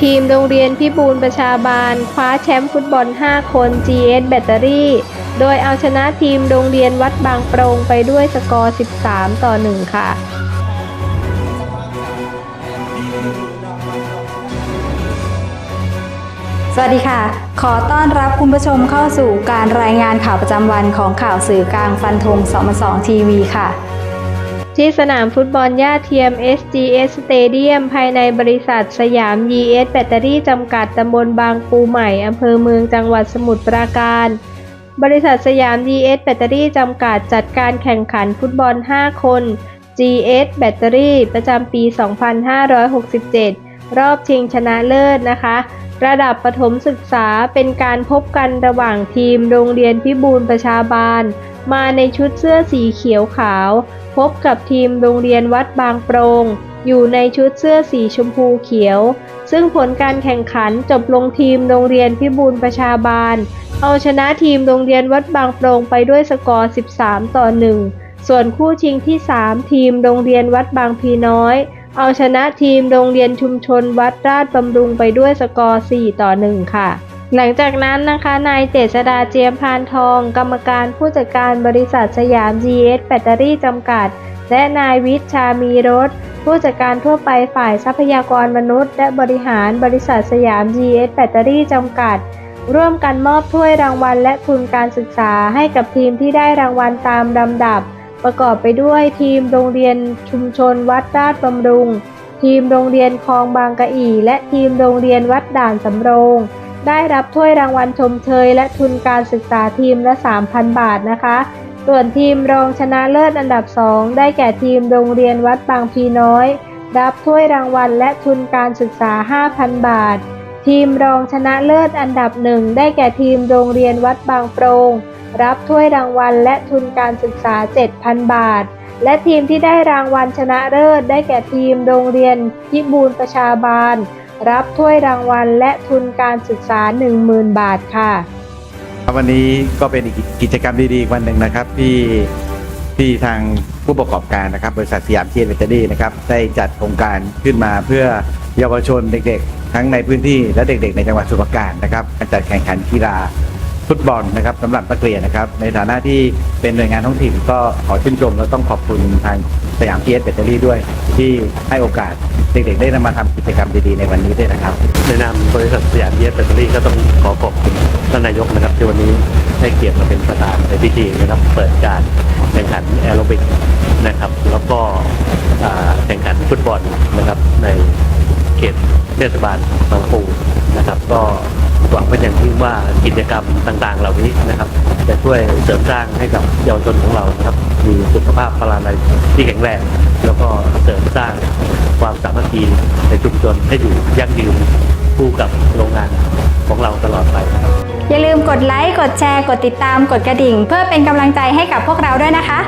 ทีมโรงเรียนพิบูลประชาบาล คว้าแชมป์ฟุตบอล 5 คน GS แบตเตอรี่ โดยเอาชนะทีมโรงเรียนวัดบางโปรงไปด้วยสกอร์ 13 ต่อ 1 ค่ะสวัสดีค่ะ ขอต้อนรับคุณผู้ชมเข้าสู่การรายงานข่าวประจำวันของข่าวสื่อกลางฟันธง2 2ทีวีค่ะ ที่สนามฟุตบอลย่าเทียม SGS Stadium ภายในบริษัทสยาม ES แบตเตอรี่จำกัดตำบลบางปูใหม่อำเภอเมืองจังหวัดสมุทรปราการ บริษัทสยาม ES แบตเตอรี่จำกัดจัดการแข่งขันฟุตบอล 5 คน GS แบตเตอรี่ประจำปี 2567 รอบชิงชนะเลิศนะคะ ระดับประถมศึกษาเป็นการพบกันระหว่างทีมโรงเรียนพิบูลประชาบาล มาในชุดเสื้อสีเขียวขาว พบกับทีมโรงเรียนวัดบางโปรง อยู่ในชุดเสื้อสีชมพูเขียว ซึ่งผลการแข่งขันจบลงทีมโรงเรียนพิบูลประชาบาล เอาชนะทีมโรงเรียนวัดบางโปรงไปด้วยสกอร์ 13 ต่อ 1 ส่วนคู่ชิงที่ 3 ทีมโรงเรียนวัดบางพีน้อย เอาชนะทีมโรงเรียนชุมชนวัดราชบำรุงไปด้วยสกอร์ 4 ต่อ 1 ค่ะ หลังจากนั้นนะคะนายเจษดาเจียมพานทอง กรรมการผู้จัดการบริษัทสยาม GS แบตเตอรี่จำกัด และนายวิชชามีรถ ผู้จัดการทั่วไปฝ่ายทรัพยากรมนุษย์ และบริหารบริษัทสยาม GS แบตเตอรี่จำกัด ร่วมกันมอบถ้วยรางวัลและทุนการศึกษาให้กับทีมที่ได้รางวัลตามลำดับ ประกอบไปด้วยทีมโรงเรียนชุมชนวัดราชบำรุง ทีมโรงเรียนคลองบางกะอีและทีมโรงเรียนวัดด่านสำโรง ได้รับถ้วยรางวัลชมเชย และทุนการศึกษาทีมละ 3,000 บาทนะคะ ส่วนทีมรองชนะเลิศอันดับ 2 ได้แก่ทีมโรงเรียนวัดบางพีน้อย รับถ้วยรางวัลและทุนการศึกษา 5,000 บาท ทีมรองชนะเลิศอันดับหนึ่งได้แก่ทีมโรงเรียนวัดบางโปรง รับถ้วยรางวัลและทุนการศึกษา 7,000 บาท และทีมที่ได้รางวัลชนะเลิศได้แก่ทีมโรงเรียนพิบูลประชาบาล รับถ้วยรางวัลและทุนการศึกษา 10,000 บาทค่ะ วันนี้ก็เป็นอีกกิจกรรมดีๆอีกวันหนึ่งนะครับ ที่ที่ทางผู้ประกอบการนะครับ บริษัทสยามเทียนเบตเตอรี่นะครับ ได้จัดโครงการขึ้นมาเพื่อเยาวชนเด็กๆ ทั้งในพื้นที่และเด็กๆ ในจังหวัดสมุพรปราการนะครับการจัดแข่งขันกีฬา ฟุตบอลนะครับสำหรับนักเรียนนะครับ ในฐานะที่เป็นหน่วยงานท้องถิ่นก็ขอชื่นชมและต้องขอบคุณทางสยามเทียนเบตเตอรี่ด้วย ที่ให้โอกาสเด็กๆได้นำมาทำกิจกรรมดีๆในวันนี้ด้วยนะครับในนามบริษัทสยามเยสแบตเตอรี่ก็ต้องขอขอบคุณท่านนายกนะครับที่วันนี้ให้เกียรติมาเป็นประธานในพิธีนะครับเปิดการแข่งขันแอโรบิกนะครับ แล้วก็แข่งขันฟุตบอลนะครับในเขตเทศบาลบางปูนะครับ ก็ หวังเป็นอย่างยิ่งว่ากิจกรรมต่างๆ เหล่านี้นะครับ จะช่วยเสริมสร้างให้กับเยาวชนของเราครับมีสุขภาพพลานามัยที่แข็งแรงแล้วก็เสริมสร้างความสามัคคีในชุมชนให้อยู่ยั่งยืนคู่กับโรงงานของเราตลอดไปนะครับอย่าลืมกดไลค์กดแชร์ กดติดตามกดกระดิ่ง เพื่อเป็นกำลังใจให้กับพวกเราด้วยนะคะ